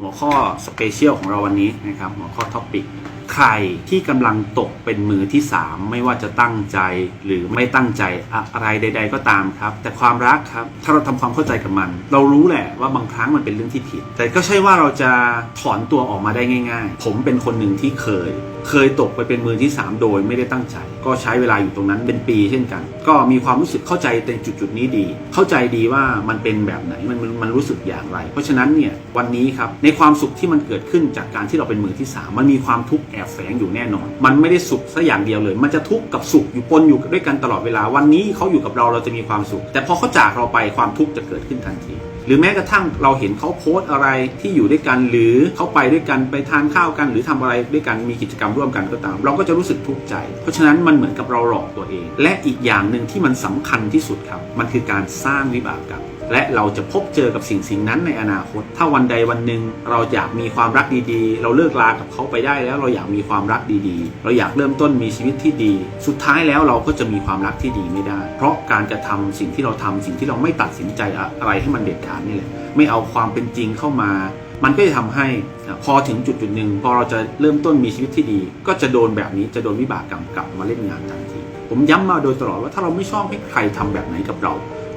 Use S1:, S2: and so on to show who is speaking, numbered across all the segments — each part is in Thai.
S1: หัวข้อสเปเชียลของเราวันนี้นะครับ หัวข้อท็อปิกใครที่กำลังตกเป็นมือที่ 3 ไม่ว่าจะตั้งใจหรือไม่ตั้งใจอะไรใด ๆ ก็ตามครับ แต่ความรักครับ ถ้าเราทำความเข้าใจกับมัน เรารู้แหละว่าบางครั้งมันเป็นเรื่องที่ผิด แต่ก็ใช่ว่าเราจะถอนตัวออกมาได้ง่าย ๆ ผมเป็นคนหนึ่งที่เคยเคยตกไปเป็นมือที่ 3 โดยไม่ได้ตั้งใจ ก็ใช้เวลาอยู่ตรงนั้นเป็นปีเช่นกัน ก็มีความรู้สึกเข้าใจในจุดจุดๆนี้ดี เข้าใจดีว่ามันเป็นแบบไหนมันมันมันรู้สึกอย่างไร เพราะฉะนั้นเนี่ยวันนี้ครับในความสุขที่มันเกิดขึ้นจากการที่เราเป็นมือที่ 3 มันมีความทุกข์แอบแฝงอยู่แน่นอน มันไม่ได้สุขซะอย่างเดียวเลย มันจะทุกข์กับสุขอยู่ปนอยู่ด้วยกันตลอดเวลาวันนี้เขาอยู่กับเราเราจะมีความสุข แต่พอเขาจากเราไปความทุกข์จะเกิดขึ้นทันทีหรือแม้กระทั่งเราเห็นเขาโพสต์อะไรที่อยู่ด้วยกัน หรือเขาไปด้วยกันไปทานข้าวกัน หรือทำอะไรด้วยกันมีกิจกรรมร่วมกันก็ตาม เราก็จะรู้สึกทุกข์ใจ เพราะฉะนั้นมันเหมือนกับเราหลอกตัวเอง และอีกอย่างหนึ่งที่มันสำคัญที่สุดครับ มันคือการสร้างวิบากกรรมและเราจะพบเจอกับสิ่งสิ่งนั้นในอนาคต ถ้าวันใดวันหนึ่งเราอยากมีความรักดีๆ เราเลิกลากับเขาไปได้แล้วเราอยากมีความรักดีๆ เราอยากเริ่มต้นมีชีวิตที่ดี สุดท้ายแล้วเราก็จะมีความรักที่ดีไม่ได้ เพราะการกระทำสิ่งที่เราทำสิ่งที่เราไม่ตัดสินใจอะไรให้มันเด็ดขาดนี่แหละ ไม่เอาความเป็นจริงเข้ามา มันก็จะทำให้พอถึงจุดจุดหนึ่งพอเราจะเริ่มต้นมีชีวิตที่ดี ก็จะโดนแบบนี้จะโดนวิบากกรรมกลับมาเล่นงานทันทีผมย้ำมาโดยตลอดว่าถ้าเราไม่ชอบให้ใครทำแบบไหนกับเรา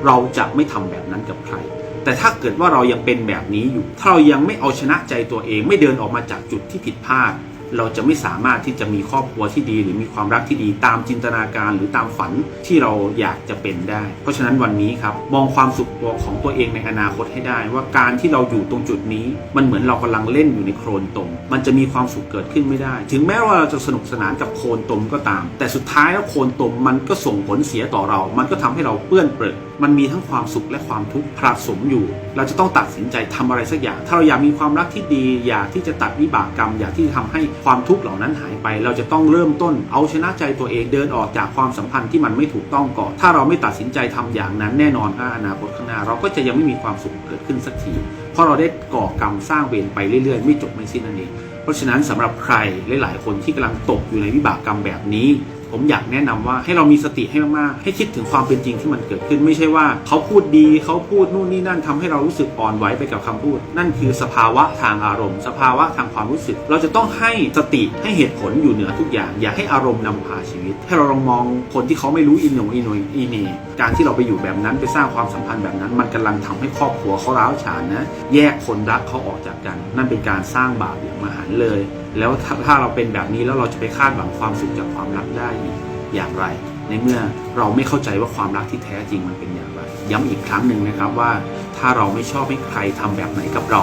S1: เราจะไม่ทำแบบนั้นกับใคร แต่ถ้าเกิดว่าเรายังเป็นแบบนี้อยู่ ถ้าเรายังไม่เอาชนะใจตัวเองไม่เดินออกมาจากจุดที่ผิดพลาด เราจะไม่สามารถที่จะมีครอบครัวที่ดี หรือมีความรักที่ดีตามจินตนาการหรือตามฝันที่เราอยากจะเป็นได้ เพราะฉะนั้นวันนี้ครับมองความสุขของตัวเองในอนาคตให้ได้ ว่าการที่เราอยู่ตรงจุดนี้ มันเหมือนเรากำลังเล่นอยู่ในโคลนตม มันจะมีความสุขเกิดขึ้นไม่ได้ ถึงแม้ว่าเราจะสนุกสนานกับโคลนตมก็ตาม แต่สุดท้ายแล้วโคลนตมมันก็ส่งผลเสียต่อเรา มันก็ทำให้เราเปื้อนเปรอะ มันมีทั้งความสุขและความทุกข์ผสมอยู่ เราจะต้องตัดสินใจทำอะไรสักอย่าง ถ้าเราอยากมีความรักที่ดี อยากที่จะตัดวิบากกรรม อยากที่จะทำให้ความทุกข์เหล่านั้นหายไป เราจะต้องเริ่มต้น เอาชนะใจตัวเองเดินออกจากความสัมพันธ์ที่มันไม่ถูกต้องก่อน ถ้าเราไม่ตัดสินใจทำอย่างนั้นแน่นอนว่าอนาคตข้างหน้า เราก็จะยังไม่มีความสุขเกิดขึ้นสักที เพราะเราได้ก่อกรรมสร้างเวรไปเรื่อยๆ ไม่จบไม่สิ้นนั่นเอง เพราะฉะนั้นสำหรับใครหลาย ๆ คนที่กำลังตกอยู่ในวิบากกรรมแบบนี้ ผมอยากแนะนำว่าให้เรามีสติให้มากๆ ให้คิดถึงความเป็นจริงที่มันเกิดขึ้น ไม่ใช่ว่าเขาพูดดีเขาพูดนู่นนี่นั่นทำให้เรารู้สึกอ่อนไหวไปกับคำพูด นั่นคือสภาวะทางอารมณ์ สภาวะทางความรู้สึก เราจะต้องให้สติให้เหตุผลอยู่เหนือทุกอย่าง อย่าให้อารมณ์นำพาชีวิต ให้เราลองมองคนที่เขาไม่รู้อินโหนอินโหนอีเนการที่เราไปอยู่แบบนั้นไปสร้างความสัมพันธ์แบบนั้น มันกำลังทำให้ครอบครัวเขาร้าวฉานนะแยกคนรักเขาออกจากกัน นั่นเป็นการสร้างบาปอย่างมหันเลยแล้วถ้าถ้าเราเป็นแบบนี้แล้วเราจะไปคาดหวังความสุขจากความรักได้อีกอย่างไร ในเมื่อเราไม่เข้าใจว่าความรักที่แท้จริงมันเป็นอย่างไร ย้ำอีกครั้งหนึ่งนะครับว่า ถ้าเราไม่ชอบให้ใครทำแบบไหนกับเรา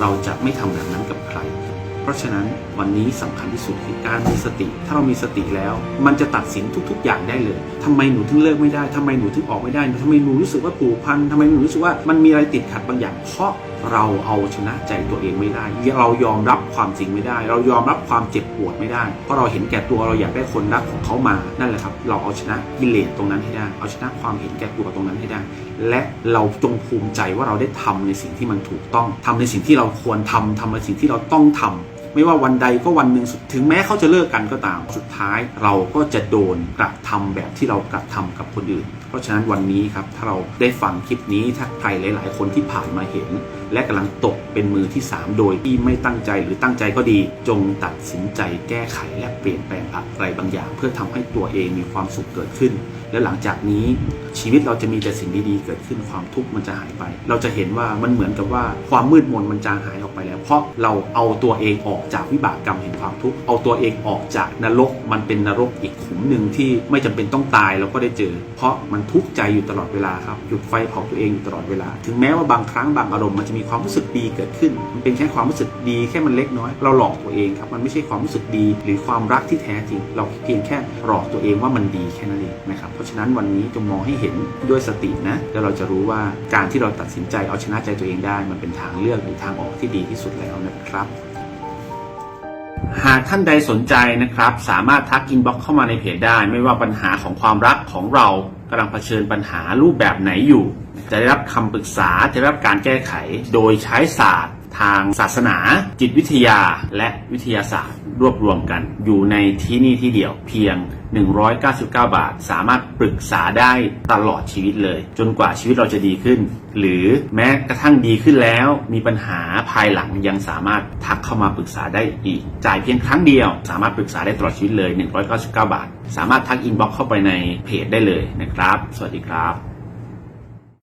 S1: เราจะไม่ทำแบบนั้นกับใคร เพราะฉะนั้นวันนี้สำคัญที่สุดคือการมีสติ ถ้าเรามีสติแล้ว มันจะตัดสินทุก ๆ อย่างได้เลยทำไมหนูถึงเลิกไม่ได้ทำไมหนูถึงออกไม่ได้ทำไมหนูรู้สึกว่าผูกพันทำไมหนูรู้สึกว่ามันมีอะไรติดขัดบางอย่างเพราะ เราเอาชนะใจตัวเองไม่ได้ เรายอมรับความจริงไม่ได้ เรายอมรับความเจ็บปวดไม่ได้ เพราะเราเห็นแก่ตัวเราอยากได้คนรักของเขามานั่นแหละครับ เราเอาชนะกิเลสตรงนั้นให้ได้ เอาชนะความเห็นแก่ตัวตรงนั้นให้ได้ และเราจงภูมิใจว่าเราได้ทำในสิ่งที่มันถูกต้องทำในสิ่งที่เราควรทำทำในสิ่งที่เราต้องทำ ไม่ว่าวันใดก็วันหนึ่งสุดถึงแม้เขาจะเลิกกันก็ตามสุดท้าย เราก็จะโดนกระทำแบบที่เรากระทำกับคนอื่น เพราะฉะนั้นวันนี้ครับถ้าเราได้ฟังคลิปนี้ถ้าใครหลาย ๆ คนที่ผ่านมาเห็น และกำลังตกเป็นมือที่ 3 โดยที่ไม่ตั้งใจหรือตั้งใจก็ดี จงตัดสินใจแก้ไขและเปลี่ยนแปลงอะไรบางอย่าง เพื่อทำให้ตัวเองมีความสุขเกิดขึ้น และหลังจากนี้ชีวิตเราจะมีแต่สิ่งดีๆเกิดขึ้นความทุกข์มันจะหายไป เราจะเห็นว่ามันเหมือนกับว่าความมืดมนมันจางหายออกไปแล้ว เพราะเราเอาตัวเองออกจากวิบากกรรมแห่งความทุกข์เอาตัวเองออกจากนรก มันเป็นนรกอีกขุมหนึ่งที่ไม่จำเป็นต้องตายเราก็ได้เจอ เพราะมันทุกข์ใจอยู่ตลอดเวลาครับจุดไฟเผาตัวเองอยู่ตลอดเวลา ถึงแม้ว่าบางครั้งบางอารมณ์มันจะมีความรู้สึกดีเกิดขึ้น มันเป็นแค่ความรู้สึกดีแค่มันเล็กน้อย เราหลอกตัวเองครับมันไม่ใช่ความรู้สึกดี หรือความรักที่แท้จริง เราเพียงแค่หลอกตัวเองว่ามันดีแค่นั้นเองนะครับราะฉะนั้นวันนี้จงมองให้เห็นด้วยสตินะแล้วเราจะรู้ว่าการที่เราตัดสินใจเอาชนะใจตัวเองได้ มันเป็นทางเลือกหรือทางออกที่ดีที่สุดแล้วนะครับหากท่านใดสนใจนะครับ สามารถทักอินบ็อกเข้ามาในเพจได้ ไม่ว่าปัญหาของความรักของเรากำลังเผชิญปัญหารูปแบบไหนอยู่ จะได้รับคำปรึกษาจะได้รับการแก้ไข โดยใช้ศาสตร์ ทางศาสนา จิตวิทยา และวิทยาศาสตร์ รวบรวมกัน อยู่ในที่นี่ที่เดียวเพียง 199 บาท สามารถปรึกษาได้ตลอดชีวิตเลย จนกว่าชีวิตเราจะดีขึ้น หรือแม้กระทั่งดีขึ้นแล้วมีปัญหาภายหลังยังสามารถทักเข้ามาปรึกษาได้อีก จ่ายเพียงครั้งเดียว สามารถปรึกษาได้ตลอดชีวิตเลย 199 บาท สามารถทักอินบ็อกเข้าไปในเพจได้เลยนะครับ สวัสดีครับ